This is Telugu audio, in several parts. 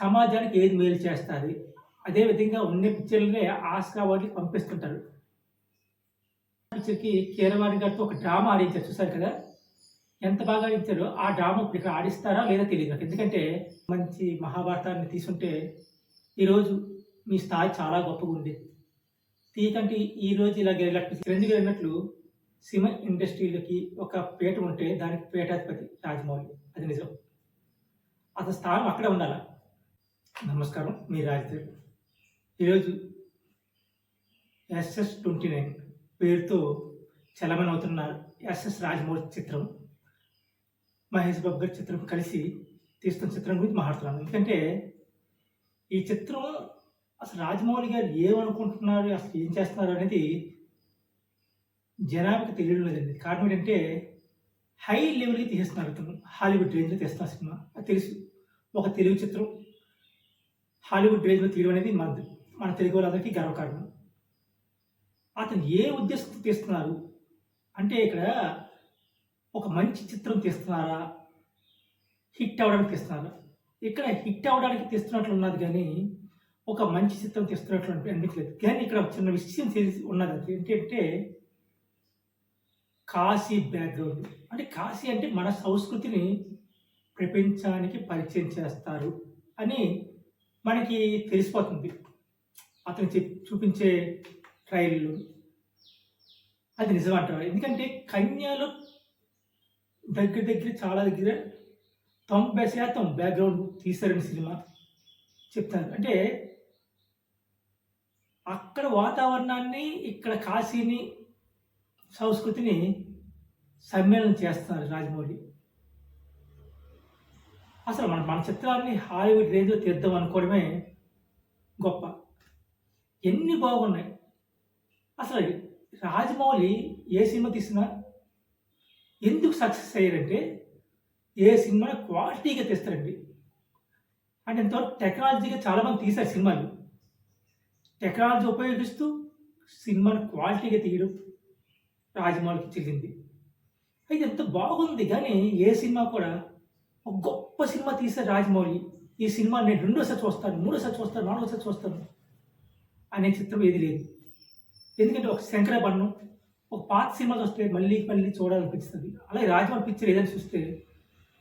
సమాజానికి ఏది మేలు చేస్తుంది? అదేవిధంగా ఉన్న పిక్చర్లనే ఆస్కా అవార్డుకి పంపిస్తుంటారు. పిక్చర్కి కీరవాణి గారితో ఒక డ్రామా ఆడించారు చూసారు కదా? ఎంత బాగా ఇచ్చారో ఆ డ్రామా ఇప్పుడు ఇక్కడ ఆడిస్తారా లేదా తెలియదు నాకు. ఎందుకంటే మంచి మహాభారతాన్ని తీసుంటే ఈరోజు మీ స్థాయి చాలా గొప్పగా ఉంది తీకంటే ఈ రోజు ఇలా గెలినట్టు చిరంజీవి గెలినట్లు సిమెంట్ సినిమా ఇండస్ట్రీలకి ఒక పీట ఉంటే దానికి పీఠాధిపతి రాజమౌళి. అది నిజం. అతని స్థానం అక్కడే ఉండాలి? నమస్కారం మీ రాజధాని ఈరోజు ఎస్ఎస్ ట్వంటీ నైన్ పేరుతో చలమని అవుతున్న ఎస్ఎస్ రాజమౌళి చిత్రం. మహేష్ బాబు గారి చిత్రం కలిసి తీస్తున్న చిత్రం గురించి మాట్లాడుతున్నాను ఎందుకంటే ఈ చిత్రం అసలు రాజమౌళి గారు ఏమనుకుంటున్నారు అసలు ఏం చేస్తున్నారు అనేది జనానికి తెలియడం లేదండి కారణం ఏంటంటే హై లెవెల్కి తీసేస్తున్నారు అతను. హాలీవుడ్ రేంజ్లో తీస్తున్నారు సినిమా. అది తెలుసు. ఒక తెలుగు చిత్రం. హాలీవుడ్ రేంజ్లో తీయడం అనేది మన మన తెలుగు వాళ్ళందరికీ గర్వకారణం. అతను ఏ ఉద్దేశంతో తీస్తున్నారు? అంటే ఇక్కడ ఒక మంచి చిత్రం తీస్తున్నారా? హిట్ అవ్వడానికి తీస్తున్నారా? ఇక్కడ హిట్ అవ్వడానికి తీస్తున్నట్లు ఉన్నది కానీ ఒక మంచి చిత్రం తీస్తున్నట్లు అనిపించలేదు. కానీ ఇక్కడ చిన్న విషయం తెలిసి ఉన్నది అది. ఏంటంటే కాశీ బ్యాక్గ్రౌండ్. అంటే కాశీ అంటే మన సంస్కృతిని ప్రపంచానికి పరిచయం చేస్తారు అని మనకి తెలిసిపోతుంది. అతను చెప్ చూపించే ట్రైళ్ళు అది నిజం అంటారు ఎందుకంటే కన్యాలో దగ్గర దగ్గర చాలా దగ్గర తొంభై శాతం బ్యాక్గ్రౌండ్ తీశారని సినిమా చెప్తాను అంటే అక్కడ వాతావరణాన్ని ఇక్కడ కాశీని సంస్కృతిని సమ్మేళనం చేస్తున్నారు రాజమౌళి. అసలు మన మన చిత్రాన్ని హాలీవుడ్ రేంజ్లో తీద్దాం అనుకోవడమే గొప్ప. ఎన్ని బాగున్నాయి. అసలు రాజమౌళి ఏ సినిమా తీసినా ఎందుకు సక్సెస్ అయ్యారంటే ఏ సినిమా క్వాలిటీగా తీస్తారండి. అంటే ఇంతవరకు టెక్నాలజీగా చాలామంది తీశారు సినిమాలు. టెక్నాలజీ ఉపయోగిస్తూ సినిమాను క్వాలిటీగా తీయడం రాజమౌళికి చెల్లింది. అయితే ఎంత బాగుంది కానీ ఏ సినిమా కూడా ఒక గొప్ప సినిమా తీశారు రాజమౌళి. ఈ సినిమా నేను రెండోసారి చూస్తాను మూడోసారి చూస్తాను నాలుగోసారి చూస్తాను అనే చిత్రం ఏది లేదు. ఎందుకంటే ఒక శంకరభరణం ఒక పాత సినిమా చూస్తే మళ్ళీ మళ్ళీ చూడాలనిపిస్తుంది. అలాగే రాజమౌళి పిక్చర్ ఏదైనా చూస్తే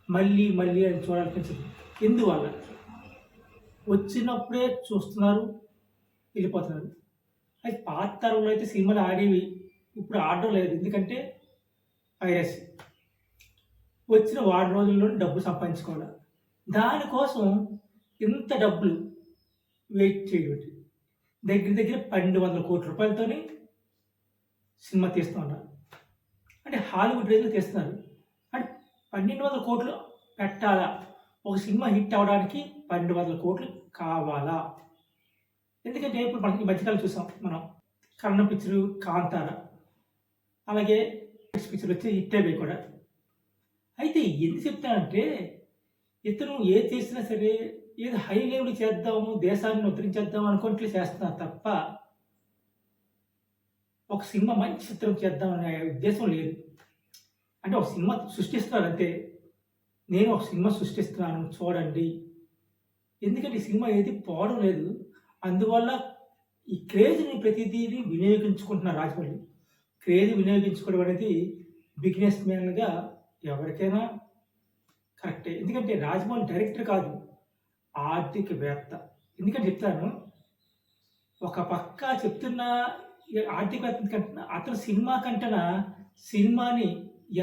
మళ్ళీ మళ్ళీ అని చూడాలనిపించదు ఎందువల్ల? వచ్చినప్పుడే చూస్తున్నారు వెళ్ళిపోతున్నారు. అయితే పాత తరంలో అయితే సినిమాలు ఆడేవి ఇప్పుడు ఆడడం లేదు. ఎందుకంటే వైరస్. వచ్చిన వారం రోజుల్లో డబ్బు సంపాదించుకోవాలి. దానికోసం ఇంత డబ్బులు వెయిట్ చేయబట్టి దగ్గర దగ్గర పన్నెండు వందల కోట్ల రూపాయలతో సినిమా తీస్తూ ఉన్నారు అంటే హాలీవుడ్ రేంజ్లో తీస్తున్నారు. అంటే పన్నెండు వందల కోట్లు పెట్టాలా? ఒక సినిమా హిట్ అవ్వడానికి పన్నెండు వందల కోట్లు కావాలా? ఎందుకంటే ఇప్పుడు మనకి ఈ మధ్యకాలం చూసాం మనం. కన్నడ పిక్చరు కాంతార. అలాగే పిక్చర్ వచ్చి హిట్ అయిపోయి కూడా. అయితే ఎందుకు చెప్తానంటే ఇతను ఏది చేసినా సరే ఏది హై లెవెల్ చేద్దాము దేశాన్ని ఉద్ధరించేద్దాం అనుకుంటే చేస్తున్నారు తప్ప ఒక సినిమా మంచి చిత్రం చేద్దాం అనే ఉద్దేశం లేదు. అంటే ఒక సినిమా సృష్టిస్తున్నారు అంతే. నేను ఒక సినిమా సృష్టిస్తున్నాను చూడండి. ఎందుకంటే ఈ సినిమా ఏది పోవడం లేదు. అందువల్ల ఈ క్రేజ్ని ప్రతిదీని వినియోగించుకుంటున్నారు రాజమౌళి. క్రేజ్ వినియోగించుకోవడం అనేది బిజినెస్ మ్యాన్గా ఎవరికైనా కరెక్టే. ఎందుకంటే రాజమౌళి డైరెక్టర్ కాదు ఆర్థికవేత్త. ఎందుకంటే చెప్తాను ఒక పక్క చెప్తున్న ఆర్థికవేత్త కంటే అతను సినిమా కంటన సినిమాని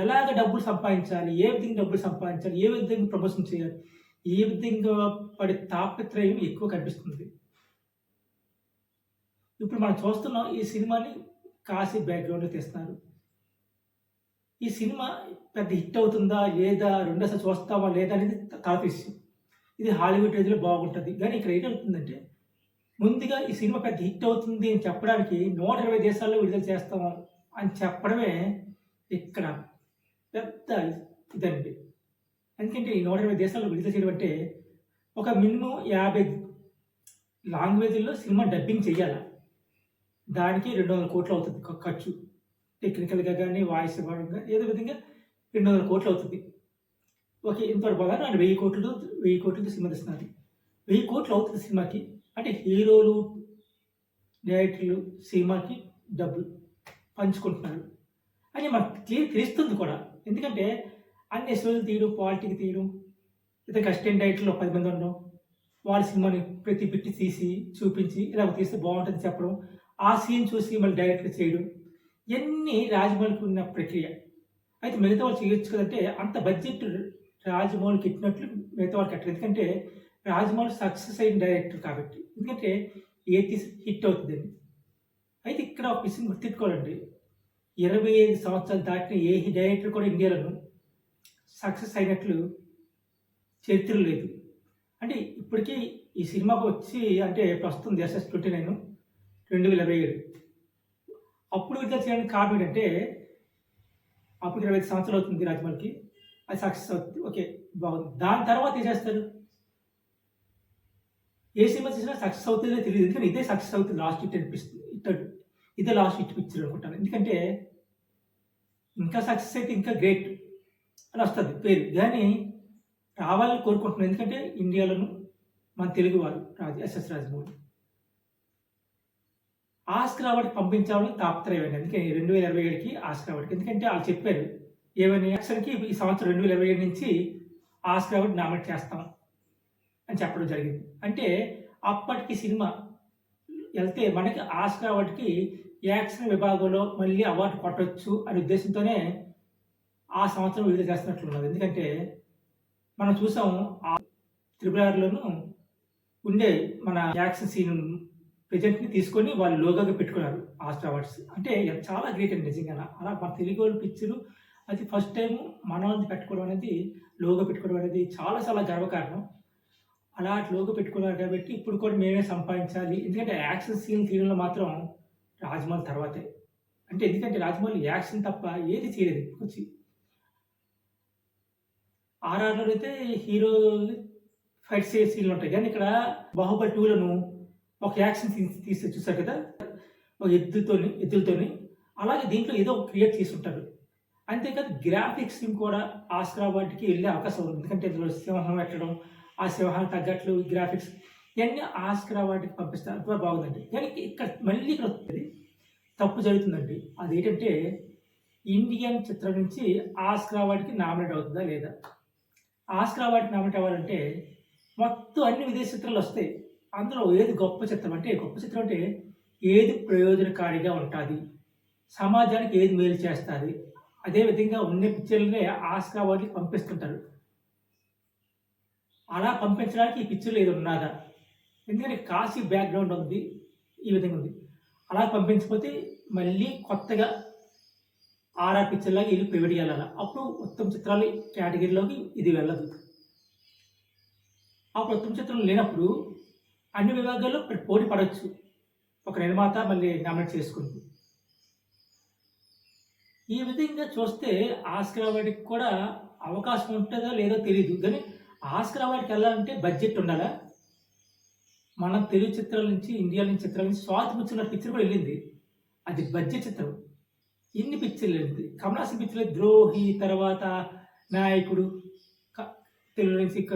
ఎలాగ డబ్బులు సంపాదించాలి ఏ విధంగా డబ్బులు సంపాదించాలి ఏ విధంగా ప్రమోషన్ చేయాలి ఏ విధంగా పడే తాపత్రయం ఎక్కువ కనిపిస్తుంది. ఇప్పుడు మనం చూస్తున్నాం ఈ సినిమాని కాశీ బ్యాక్గ్రౌండ్లో తీస్తున్నారు. ఈ సినిమా పెద్ద హిట్ అవుతుందా? లేదా? రెండోసారి చూస్తావా లేదా? అనేది తర్వాత విషయం ఇది హాలీవుడ్ రేంజ్లో బాగుంటుంది. కానీ ఇక్కడ ఏమవుతుందంటే ముందుగా ఈ సినిమా పెద్ద హిట్ అవుతుంది అని చెప్పడానికి నూట ఇరవై దేశాల్లో విడుదల చేస్తాము అని చెప్పడమే ఇక్కడ పెద్ద ఇదండి. ఎందుకంటే ఈ నూట ఇరవై దేశాల్లో విడుదల చేయడం అంటే ఒక మినిమం యాభై లాంగ్వేజ్లో సినిమా డబ్బింగ్ చేయాలి? దానికి రెండు వందల కోట్లు అవుతుంది ఖర్చు. టెక్నికల్గా కానీ వాయిస్ పరంగా ఏదో విధంగా రెండు వందల కోట్లు అవుతుంది ఓకే ఇంతవరకు బాగా నన్ను వెయ్యి కోట్లు వెయ్యి కోట్లతో సినిమా తీస్తున్నది వెయ్యి కోట్లు అవుతుంది సినిమాకి అంటే హీరోలు డైరెక్టర్లు సినిమాకి డబ్బులు పంచుకుంటున్నారు. అని మనకు క్లియర్ తెలుస్తుంది కూడా. ఎందుకంటే అన్ని ఎస్రోజులు తీయడం పాలిటిక్ తీయడం ఇతర కష్టం డైరెక్టర్లో పది మంది ఉండడం వాళ్ళ సినిమాని ప్రతి బిట్టి తీసి చూపించి ఇలా తీస్తే బాగుంటుంది చెప్పడం ఆ సీన్ చూసి మళ్ళీ డైరెక్ట్గా చేయడం ఇవన్నీ రాజమౌళికి ఉన్న ప్రక్రియ? అయితే మిగతా వాళ్ళు చేయొచ్చు కదంటే అంత బడ్జెట్ రాజమౌళికి ఇచ్చినట్లు మిగతా వాళ్ళకి కట్టలేదు ఎందుకంటే రాజమౌళి సక్సెస్ అయిన డైరెక్టర్ కాబట్టి. ఎందుకంటే ఏ తీసి హిట్ అవుతుందండి. అయితే ఇక్కడ ఒక విషయం గుర్తిట్టుకోవాలండి ఇరవై ఐదు సంవత్సరాలు దాటిన ఏ డైరెక్టర్ కూడా ఇండియాలోనూ సక్సెస్ అయినట్లు చరిత్ర లేదు. అంటే ఇప్పటికీ ఈ సినిమాకు వచ్చి అంటే ప్రస్తుతం ఎస్ఎస్ ట్వంటీ నైన్ రెండు వేల ఇరవై ఏడు. అప్పుడు విడుదల చేయడానికి కారణం ఏంటంటే అప్పుడు ఇరవై ఐదు సంవత్సరాలు అవుతుంది రాజమౌళికి అది సక్సెస్ అవుతుంది. ఓకే బాగుంది. దాని తర్వాత ఏం చేస్తారు? ఏ సినిమా చేసినా సక్సెస్ అవుతుందో తెలియదు. ఎందుకంటే ఇదే సక్సెస్ అవుతుంది. లాస్ట్ హిట్ అనిపిస్తుంది. ఇతడు ఇదే లాస్ట్ హిట్ పిక్చర్ అనుకుంటాను. ఎందుకంటే ఇంకా సక్సెస్ అయితే ఇంకా గ్రేట్ అని వస్తుంది. పేరు. కానీ రావాలని కోరుకుంటున్నాను ఎందుకంటే ఇండియాలోను మన తెలుగు వారు Raju SS Rajamouli. Oscar award పంపించాలని తాపత్రయం అందుకే రెండు వేల ఇరవై ఏడుకి ఆస్కర్ అవార్డుకి. ఎందుకంటే వాళ్ళు చెప్పారు ఏమైనా యాక్షన్కి ఈ సంవత్సరం రెండు వేల ఇరవై ఏడు నుంచి ఆస్కర్ అవార్డు నామినేట్ చేస్తాం అని చెప్పడం జరిగింది. అంటే అప్పటికి సినిమా వెళ్తే మనకి ఆస్కర్ అవార్డుకి యాక్షన్ విభాగంలో మళ్ళీ అవార్డు కొట్టవచ్చు అనే ఉద్దేశంతోనే ఆ సంవత్సరం విడుదల చేస్తున్నట్లున్నది. ఎందుకంటే మనం చూసాం ఆ ఉండే మన యాక్షన్ సీన్ ప్రజెంట్ని తీసుకొని వాళ్ళు లోగోగా పెట్టుకున్నారు ఆస్ట్రా అవార్డ్స్ అంటే చాలా గ్రేట్ అండి నిజంగా. అలా మన తెలుగు వాళ్ళు పిక్చరు అది ఫస్ట్ టైం మన పెట్టుకోవడం అనేది లోగో పెట్టుకోవడం అనేది చాలా చాలా గర్వకారణం. అలా లోగో పెట్టుకున్నారు కాబట్టి ఇప్పుడు కూడా మేమే సంపాదించాలి. ఎందుకంటే యాక్షన్ సీన్ తీయడంలో మాత్రం రాజమౌళి తర్వాతే. అంటే ఎందుకంటే రాజమౌళి యాక్షన్ తప్ప ఏది చేయలేదు వచ్చి ఆర్ఆర్లో అయితే హీరో ఫైట్ సే సీన్లు ఉంటాయి. కానీ ఇక్కడ బాహుబలి టూలను ఒక యాక్షన్ సీన్స్ తీసి చూసారు కదా? ఒక ఎద్దుతోని ఎద్దులతోని అలాగే దీంట్లో ఏదో ఒక క్రియేట్ చేసి ఉంటారు అంతేకాదు గ్రాఫిక్స్ కూడా ఆస్కర్ వాటికి వెళ్ళే అవకాశం ఉంది. ఎందుకంటే ఇందులో సింహం పెట్టడం ఆ సింహానికి తగ్గట్లు గ్రాఫిక్స్ ఇవన్నీ ఆస్కరా వాటికి పంపిస్తారు. కూడా బాగుందండి. కానీ ఇక్కడ మళ్ళీ ఇక్కడ వస్తుంది. తప్పు జరుగుతుందండి. అదేంటంటే ఇండియన్ చిత్రం నుంచి ఆస్కరా వాటికి నామినేట్ అవుతుందా లేదా? ఆస్కరా వాటికి నామినేట్ అవ్వాలంటే మొత్తం అన్ని విదేశీ చిత్రాలు వస్తాయి. అందులో ఏది గొప్ప చిత్రం అంటే గొప్ప చిత్రం అంటే ఏది ప్రయోజనకారిగా ఉంటుంది? సమాజానికి ఏది మేలు చేస్తుంది? అదేవిధంగా ఉన్న పిక్చర్లనే ఆస్కా వాళ్ళకి పంపిస్తుంటారు. అలా పంపించడానికి ఈ పిక్చర్లో ఏది ఉన్నదా? ఎందుకంటే కాశీ బ్యాక్గ్రౌండ్ ఉంది ఈ విధంగా ఉంది. అలా పంపించకపోతే మళ్ళీ కొత్తగా ఆర్ఆర్ పిక్చర్లాగా వెళ్ళి ప్రైవేట్ వెళ్ళాలి? అప్పుడు ఉత్తమ చిత్రాలు కేటగిరీలోకి ఇది వెళ్ళదు. అప్పుడు ఉత్తమ చిత్రం లేనప్పుడు అన్ని విభాగాల్లో పోటీ పడవచ్చు. ఒక నిర్మాత మళ్ళీ నామినేట్ చేసుకుంటూ ఈ విధంగా చూస్తే ఆస్కర్ అవార్డుకి కూడా అవకాశం ఉంటుందో లేదో తెలియదు కానీ ఆస్కర్ అవార్డుకి వెళ్ళాలంటే బడ్జెట్ ఉండాలా? మన తెలుగు చిత్రాల నుంచి ఇండియా నుంచి చిత్రాల నుంచి స్వాతి ముచ్చిన పిక్చర్ కూడా వెళ్ళింది. అది బడ్జెట్ చిత్రం. ఇన్ని పిక్చర్లు వెళ్ళింది. కమలాసన్ పిక్చర్లు ద్రోహి తర్వాత నాయకుడు తెలుగు నుంచి ఇక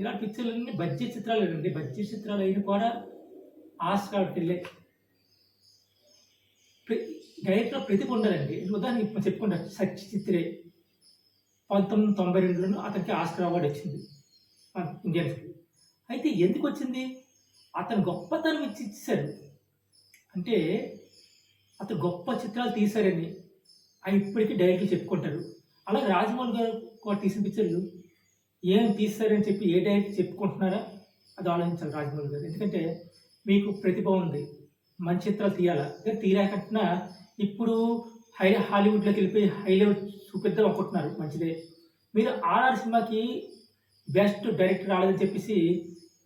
ఇలాంటి పిక్చర్లు అన్ని బడ్జెట్ చిత్రాలు అండి. బడ్జెట్ చిత్రాలు అయిన కూడా ఆస్కర్ అవార్డుకి వెళ్ళాయి డైరెక్ట్లో ప్రతిభ ఉండాలండి ఉదాహరణ ఇప్పుడు చెప్పుకుంటా. సత్య చిత్రే పంతొమ్మిది తొంభై రెండులోనూ అతనికి ఆస్కర్ అవార్డు వచ్చింది. మన ఇండియన్స్కి అయితే ఎందుకు వచ్చింది? అతను గొప్పతనం ఇచ్చి ఇచ్చారు అంటే అతను గొప్ప చిత్రాలు తీశారని. అవి ఇప్పటికీ డైరెక్ట్గా చెప్పుకుంటారు అలాగే రాజమౌళి గారు కూడా తీసిన పిక్చర్లు ఏం తీస్తారని చెప్పి ఏ డైరెక్ట్ చెప్పుకుంటున్నారా? అది ఆలోచించాలి రాజమౌళి గారు. ఎందుకంటే మీకు ప్రతిభ ఉంది. మంచి చిత్రాలు తీయాలా? కానీ తీరాకంటున్నా ఇప్పుడు హై హాలీవుడ్లోకి వెళ్ళిపోయి హై లెవెల్ చూపిద్దాం అనుకుంటున్నారు మంచిదే. మీరు ఆర్ఆర్ సినిమాకి బెస్ట్ డైరెక్టర్ రాలేదని చెప్పేసి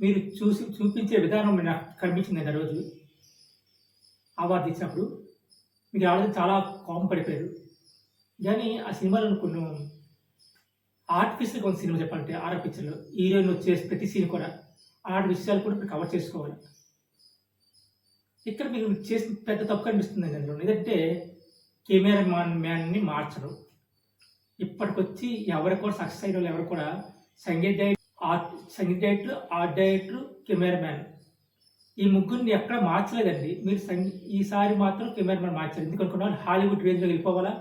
మీరు చూసి చూపించే విధానం నాకు కనిపించింది ఆ రోజు. అవార్డు ఇచ్చినప్పుడు. మీకు రావడం చాలా కామ్ పడిపోయారు. కానీ ఆ సినిమాలో కొన్ని ఆర్టిఫిషియల్ కొంత సినిమా చెప్పాలంటే ఆర్ఆర్ పిక్చర్లో హీరోయిన్ వచ్చే ప్రతి సీన్ కూడా ఆర్ట్ విషయాలు కూడా మీరు కవర్ చేసుకోవాలి. ఇక్కడ మీకు చేసిన పెద్ద తప్పు కనిపిస్తుంది అందులో ఎందుకంటే కెమెరా మ్యాన్ మ్యాన్ని మార్చడం ఇప్పటికొచ్చి ఎవరు కూడా సక్సెస్ అయిన వాళ్ళు ఎవరు కూడా సంగీత డైరెక్ట్ ఆర్ట్ సంగీత డైరెక్టర్ ఆర్ట్ డైరెక్టర్ కెమెరామ్యాన్. ఈ ముగ్గురిని ఎక్కడ మార్చలేదండి. మీరు సంగీ ఈసారి మాత్రం కెమెరా మ్యాన్ మార్చారు. ఎందుకు వాళ్ళు హాలీవుడ్ రేంజ్లో వెళ్ళిపోవాలా?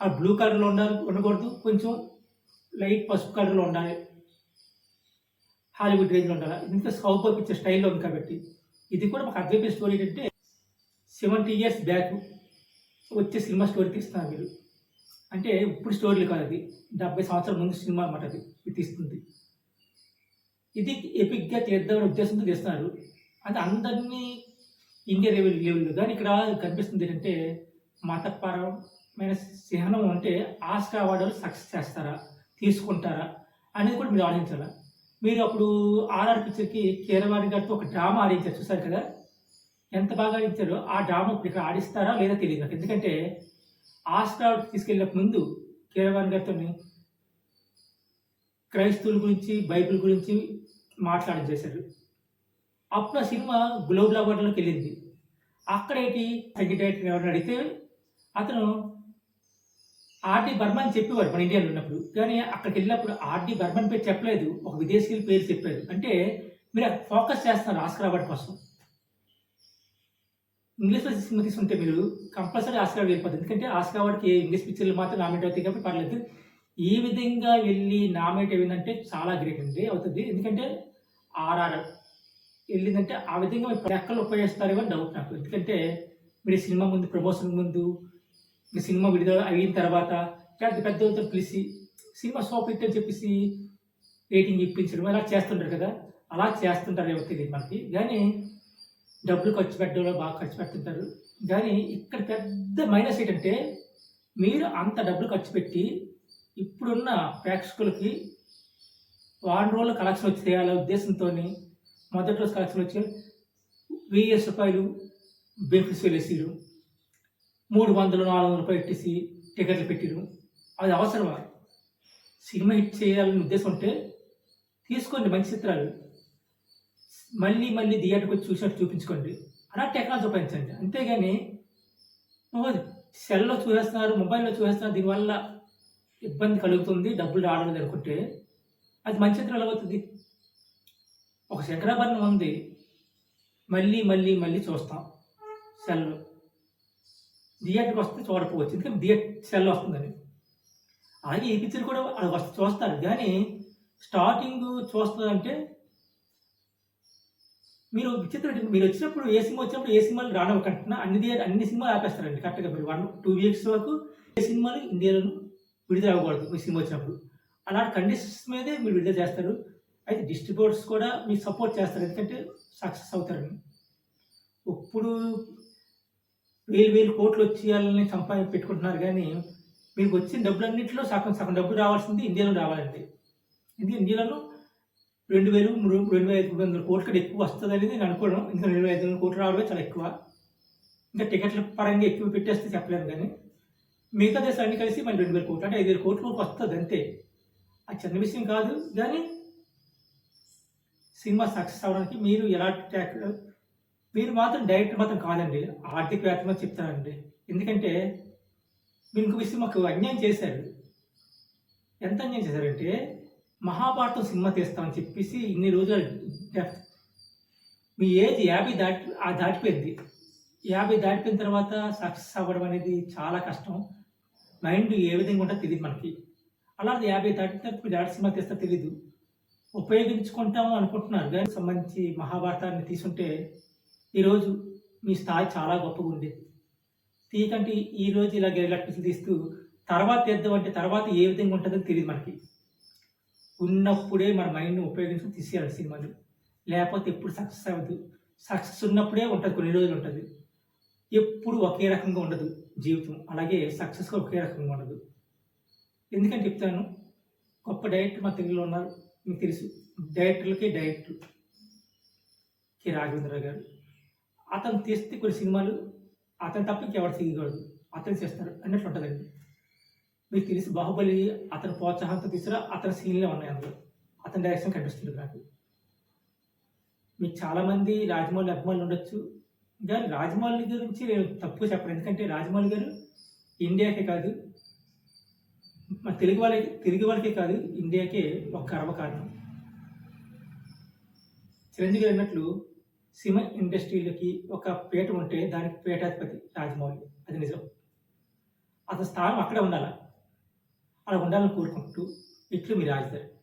ఆ బ్లూ కలర్లో ఉండాలి ఉండకూడదు. కొంచెం లైట్ పసుపు కలర్లో ఉండాలి. హాలీవుడ్ రేంజ్లో ఉండాలి. ఇంత స్కౌప్ పిక్చర్ స్టైల్లో ఉంది కాబట్టి ఇది కూడా మాకు అర్థమైపోయిన స్టోరీ ఏంటంటే సెవెంటీ ఇయర్స్ బ్యాక్ వచ్చే సినిమా స్టోరీ తీస్తున్నారు మీరు. అంటే ఇప్పుడు స్టోరీలు కాదు అది. డెబ్బై సంవత్సరాల ముందు సినిమా అన్నమాట అది. ఇది తీస్తుంది. ఇది ఎపిక్గా చేద్దామనే ఉద్దేశంతో చేస్తున్నారు అది అందరినీ ఇండియా లెవెల్ లెవెల్ కానీ ఇక్కడ కనిపిస్తుంది ఏంటంటే మతపరమైన చిహ్నం అంటే ఆస్కార్ అవార్డు సక్సెస్ చేస్తారా? తీసుకుంటారా అనేది కూడా మీరు ఆలోచించాలా? మీరు అప్పుడు ఆర్ఆర్ పిక్చర్కి కీరవాణి గారితో ఒక డ్రామా ఆడించారు చూసారు కదా? ఎంత బాగా ఆడించారో ఆ డ్రామా ఇప్పుడు ఇక్కడ ఆడిస్తారా లేదా తెలియదు నాకు. ఎందుకంటే ఆస్కార్ తీసుకెళ్ళక ముందు కీరవాణి గారితో క్రైస్తవుల గురించి బైబిల్ గురించి మాట్లాడి చేశారు. అప్పుడు ఆ సినిమా గ్లోబల్ అవార్డులోకి వెళ్ళింది. అక్కడేంటి సెక్రటరీ ఎవరిని అడిగితే అతను ఆర్డి బర్మన్ చెప్పేవారు మన ఇండియాలో ఉన్నప్పుడు. కానీ అక్కడికి వెళ్ళినప్పుడు ఆర్డి బర్మన్ పేరు చెప్పలేదు. ఒక విదేశీయుల పేరు చెప్పారు. అంటే మీరు ఫోకస్ చేస్తున్నారు ఆస్కర్ అవార్డు కోసం. ఇంగ్లీష్లో సినిమా తీసుకుంటే మీరు కంపల్సరీ ఆస్కర్ అవార్డు వెళ్ళిపోతుంది ఎందుకంటే ఆస్కర్ అవార్డుకి ఇంగ్లీష్ పిక్చర్లు మాత్రం నామినేట్ అవుతాయి కాబట్టి పర్లేదు. ఈ విధంగా వెళ్ళి నామినేట్ అయిందంటే చాలా గ్రేట్ అండి అవుతుంది. ఎందుకంటే ఆర్ఆర్ వెళ్ళిందంటే ఆ విధంగా లెక్కలు ఉపయోగిస్తారు అని డౌట్ నాకు. ఎందుకంటే మీరు ఈ సినిమా ముందు ప్రమోషన్ ముందు ఈ సినిమా విడుదల అయిన తర్వాత పెద్ద పెద్దలతో పిలిచి సినిమా సోప్ హిట్ అని చెప్పేసి రేటింగ్ ఇప్పించడం అలా చేస్తుంటారు కదా. అలా చేస్తుంటారు ఎవరికి మనకి. కానీ డబ్బులు ఖర్చు పెట్టడంలో బాగా ఖర్చు పెడుతుంటారు. కానీ ఇక్కడ పెద్ద మైనస్ ఏంటంటే మీరు అంత డబ్బులు ఖర్చు పెట్టి ఇప్పుడున్న ప్రేక్షకులకి వారం రోజులు కలెక్షన్ వచ్చి చేయాలనే ఉద్దేశంతో మొదటి రోజు కలెక్షన్ వచ్చి వెయ్యి రూపాయలు బెనిఫిట్స్ వెళ్ళేసిరు మూడు వందలు నాలుగు వందలు రూపాయలు పెట్టేసి టికెట్లు పెట్టిరు అది అవసరమా సినిమా హిట్ చేయాలని ఉద్దేశం ఉంటే తీసుకోండి మంచి చిత్రాలు. మళ్ళీ మళ్ళీ థియేటర్కి వచ్చి చూసినట్టు చూపించుకోండి. అలా టెక్నాలజీ ఉపయోగించండి. అంతేగాని సెల్లో చూసేస్తున్నారు మొబైల్లో చూసేస్తున్నారు దీనివల్ల ఇబ్బంది కలుగుతుంది డబ్బులు రావడం లేదు అనుకుంటే అది మంచి చిత్రం అవుతుంది. ఒక శంకరాభరణం ఉంది. మళ్ళీ మళ్ళీ మళ్ళీ చూస్తాం సెల్లో. థియేటర్కి వస్తే చూడకపోవచ్చు. ఎందుకంటే థియేటర్ సెల్ వస్తుందని అలాగే ఈ పిక్చర్ కూడా అది వస్తే చూస్తారు. కానీ స్టార్టింగ్ చూస్తుందంటే మీరు విచిత్రం మీరు వచ్చినప్పుడు ఏ సినిమా వచ్చినప్పుడు ఏ సినిమాలు రానవకంటున్నా అన్ని థియేటర్ అన్ని సినిమాలు ఆపేస్తారండి. కరెక్ట్గా మీరు వన్ టూ వీక్స్ వరకు ఏ సినిమాలు ఇండియాలో విడుదల అవ్వకూడదు మీ సినిమా వచ్చినప్పుడు. అలాంటి కండిషన్స్ మీదే మీరు విడుదల చేస్తారు. అయితే డిస్ట్రిబ్యూటర్స్ కూడా మీకు సపోర్ట్ చేస్తారు. ఎందుకంటే సక్సెస్ అవుతారని ఇప్పుడు వేలు వేలు కోట్లు వచ్చేయాలని సంపాదన పెట్టుకుంటున్నారు. కానీ మీకు వచ్చిన డబ్బులన్నింటిలో సగం సగం డబ్బులు రావాల్సింది ఇండియాలో రావాలండి. ఇది ఇండియాలో రెండు వేలు మూడు రెండు వేల ఐదు వందల కోట్ల కంటే ఎక్కువ వస్తుంది అనేది నేను అనుకోవడం ఇంకా రెండు వేల ఐదు వందల కోట్లు రావడమే చాలా ఎక్కువ. ఇంకా టికెట్ల పరంగా ఎక్కువ పెట్టేస్తే చెప్పలేదు కానీ మిగతా దేశాలన్నీ కలిసి మన రెండు వేల కోట్లు అంటే ఐదు వేల కోట్ల వరకు వస్తుంది అంతే. అది చిన్న విషయం కాదు. కానీ సినిమా సక్సెస్ అవ్వడానికి మీరు ఎలా ట్యాక్ మీరు మాత్రం డైరెక్ట్ మాత్రం కాదండి ఆర్థికవేత్తగా చెప్తారండి ఎందుకంటే మీకు విషయం మాకు అన్యాయం చేశారు. ఎంత అన్యాయం చేశారంటే మహాభారతం సినిమా తీస్తామని చెప్పేసి ఇన్ని రోజులు డెత్. మీ ఏజ్ యాభై దాటి ఆ దాటిపోయింది. యాభై దాటిపోయిన తర్వాత సక్సెస్ అవ్వడం అనేది చాలా కష్టం. మైండ్ ఏ విధంగా ఉంటుందో తెలియదు మనకి. అలాంటి యాభై దాటిన తర్వాత మీరు ఎలాంటి సినిమా తీస్తా తెలియదు ఉపయోగించుకుంటాము అనుకుంటున్నారు. దానికి సంబంధించి మహాభారతాన్ని తీసుంటే ఈరోజు మీ స్థాయి చాలా గొప్పగా ఉంది తీయకంటే ఈ రోజు ఇలా గెలక్ట్రికల్ తీస్తూ తర్వాత తీద్దాం అంటే తర్వాత ఏ విధంగా ఉంటుందో తెలియదు మనకి. ఉన్నప్పుడే మన మైండ్ని ఉపయోగించుకుని తీసేయాలి సినిమాలు. లేకపోతే ఎప్పుడు సక్సెస్ అవ్వదు. సక్సెస్ ఉన్నప్పుడే ఉంటుంది కొన్ని రోజులు ఉంటుంది. ఎప్పుడు ఒకే రకంగా ఉండదు జీవితం. అలాగే సక్సెస్ ఒకే రకంగా ఉండదు. ఎందుకని చెప్తాను? గొప్ప డైరెక్టర్ మా తెలుగులో ఉన్నారు. మీకు తెలుసు. డైరెక్టర్లకి డైరెక్టర్ కె రాఘవేంద్ర గారు. అతను తీస్తే కొన్ని సినిమాలు అతను తప్ప ఇంకెవరు తీయగలడు అతను చేస్తారు అన్నట్లు ఉంటుందండి. మీకు తెలిసి బాహుబలి అతని ప్రోత్సాహంతో తీసినా అతని సీన్లే ఉన్నాయి అందులో. అతని డైరెక్షన్ కనిపిస్తుంది నాకు. మీకు చాలామంది రాజమౌళి అభిమానులు ఉండొచ్చు. కానీ రాజమౌళి గురించి నేను తప్పు చెప్పను ఎందుకంటే రాజమౌళి గారు ఇండియాకే కాదు. మన తెలుగు వాళ్ళకి తెలుగు వాళ్ళకే కాదు ఇండియాకే ఒక గర్వకారణం. చిరంజీవి గారు అన్నట్లు సిమెంట్ ఇండస్ట్రీలకి ఒక పీట ఉంటే దానికి పీఠాధిపతి రాజమౌళి. అది నిజం. అతని స్థానం అక్కడే ఉండాలి? అలా ఉండాలని కోరుకుంటూ ఇట్లు మీ రాజధాని.